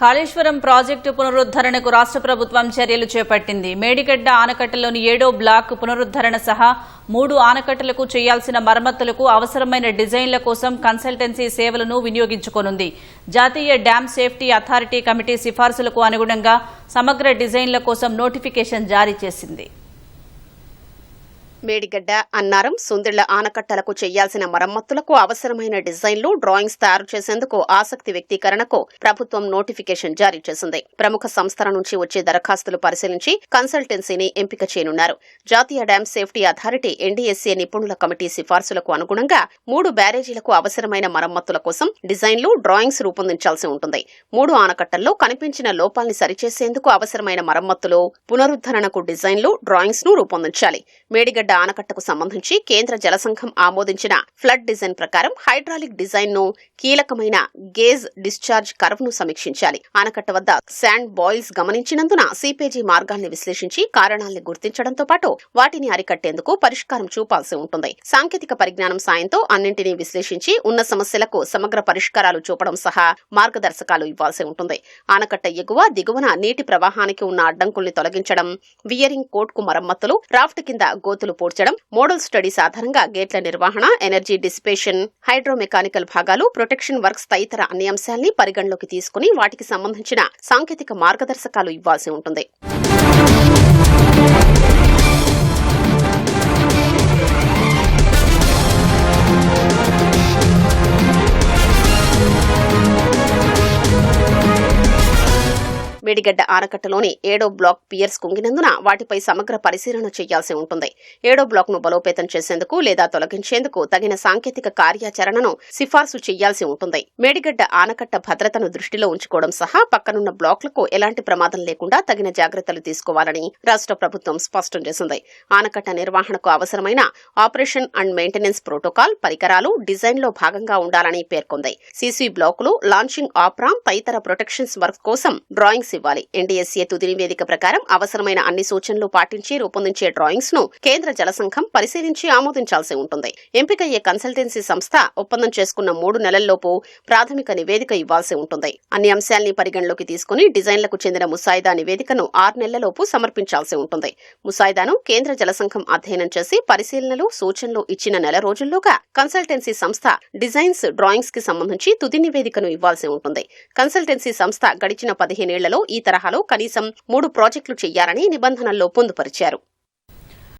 Kaleshwaram project పునరుద్ధరణకు రాష్ట్ర ప్రభుత్వం చర్యలు చేపట్టింది. మేడిగడ్డ ఆనకట్టలోని ఏడో బ్లాక్ పునరుద్ధరణ సహా మూడు ఆనకట్టలకు చేయాల్సిన మరమ్మతులకు అవసరమైన డిజైన్ల కోసం కన్సల్టెన్సీ సేవలను వినియోగించుకోనుంది. జాతీయ డ్యామ్ సేఫ్టీ అథారిటీ కమిటీ సిఫార్సులకు అనుగుణంగా సమగ్ర డిజైన్ల కోసం నోటిఫికేషన్ జారీ చేసింది. మేడిగడ్డ అన్నారం సుందిళ్ళ ఆనకట్టలకు చేయాల్సిన మరమ్మతులకు అవసరమైన డిజైన్లు డ్రాయింగ్స్ తయారు చేసేందుకు ఆసక్తి వ్యక్తీకరణకు ప్రభుత్వం నోటిఫికేషన్ జారీ చేసింది. ప్రముఖ సంస్థల నుంచి వచ్చే దరఖాస్తులు పరిశీలించి కన్సల్టెన్సీని ఎంపిక చేయనున్నారు. జాతీయ డ్యాం సేఫ్టీ అథారిటీ ఎన్డీఎస్ఏ నిపుణుల కమిటీ సిఫార్సులకు అనుగుణంగా మూడు బ్యారేజీలకు అవసరమైన మరమ్మతుల కోసం డిజైన్లు డ్రాయింగ్స్ రూపొందించాల్సి ఉంటుంది. మూడు ఆనకట్టల్లో కనిపించిన లోపాల్ని సరిచేసేందుకు అవసరమైన మరమ్మతులు పునరుద్ధరణకు డిజైన్లు డ్రాయింగ్స్ను రూపొందించాలి. మేడిగడ్డ ఆనకట్టకు సంబంధించి కేంద్ర జలసంఘం ఆమోదించిన ఫ్లడ్ డిజైన్ ప్రకారం హైడ్రాలిక్ డిజైన్ను కీలకమైన గేజ్ డిశ్చార్జ్ కర్వ్ను సమీక్షించాలి. ఆనకట్ట వద్ద శాండ్ బాయిల్స్ గమనించినందున సీపేజీ మార్గాల్ని విశ్లేషించి కారణాల్ని గుర్తించడంతో పాటు వాటిని అరికట్టేందుకు పరిష్కారం చూపాల్సి ఉంటుంది. సాంకేతిక పరిజ్ఞానం సాయంతో అన్నింటినీ విశ్లేషించి ఉన్న సమస్యలకు సమగ్ర పరిష్కారాలు చూపడం సహా మార్గదర్శకాలు ఇవ్వాల్సి ఉంటుంది. ఆనకట్ట ఎగువ దిగువన నీటి ప్రవాహానికి ఉన్న అడ్డంకుల్ని తొలగించడం వియరింగ్ కోట్కు మరమ్మతులు రాఫ్ట్ కింద గోతులు పూడ్చడం మోడల్ స్టడీస్ ఆధారంగా గేట్ల నిర్వహణ ఎనర్జీ డిసిపేషన్ హైడ్రోమెకానికల్ భాగాలు ప్రొటెక్షన్ వర్క్స్ తదితర అన్ని అంశాల్ని పరిగణలోకి తీసుకుని వాటికి సంబంధించిన సాంకేతిక మార్గదర్శకాలు ఇవ్వాల్సి ఉంటుంది. మేడిగడ్డ ఆనకట్టలోని ఏడో బ్లాక్ పియర్స్ కుంగినందున వాటిపై సమగ్ర పరిశీలన చేయాల్సి ఉంటుంది. ఏడో బ్లాక్ను బలోపేతం చేసేందుకు లేదా తొలగించేందుకు తగిన సాంకేతిక కార్యాచరణను సిఫార్సు చేయాల్సి ఉంటుంది. మేడిగడ్డ ఆనకట్ట భద్రతను దృష్టిలో ఉంచుకోవడం సహా పక్కనున్న బ్లాక్లకు ఎలాంటి ప్రమాదం లేకుండా తగిన జాగ్రత్తలు తీసుకోవాలని రాష్ట్ర ప్రభుత్వం స్పష్టం చేసింది. ఆనకట్ట నిర్వహణకు అవసరమైన ఆపరేషన్ అండ్ మెయింటెనెన్స్ ప్రోటోకాల్ పరికరాలు డిజైన్లో భాగంగా ఉండాలని పేర్కొంది. సీసీ బ్లాకులు లాంచింగ్ ఆప్రామ్ తదితర ప్రొటెక్షన్స్ వర్క్ కోసం డ్రాయింగ్స్ ఇవ్వాలి. ఎన్డీఎస్ఏ తుది నివేదిక ప్రకారం అవసరమైన అన్ని సూచనలు పాటించి రూపొందించే డ్రాయింగ్స్ను కేంద్ర జల సంఘం పరిశీలించి ఆమోదించాల్సి ఉంటుంది. ఎంపికయ్యే కన్సల్టెన్సీ సంస్థ ఒప్పందం చేసుకున్న మూడు నెలల్లోపు ప్రాథమిక నివేదిక ఇవ్వాల్సి ఉంటుంది. అన్ని అంశాల్ని పరిగణలోకి తీసుకుని డిజైన్లకు చెందిన ముసాయిదా నివేదికను ఆరు నెలలలోపు సమర్పించాల్సి ఉంటుంది. ముసాయిదాను కేంద్ర జల సంఘం అధ్యయనం చేసి పరిశీలనలు సూచనలు ఇచ్చిన నెల రోజుల్లోగా కన్సల్టెన్సీ సంస్థ డిజైన్స్ డ్రాయింగ్స్కి సంబంధించి తుది నివేదికను ఇవ్వాల్సి ఉంటుంది. కన్సల్టెన్సీ సంస్థ గడిచిన పదిహేనేళ్ళలో ఈ తరహాలో కనీసం మూడు ప్రాజెక్టులు చేయాలని నిబంధనల్లో పొందుపరిచారు.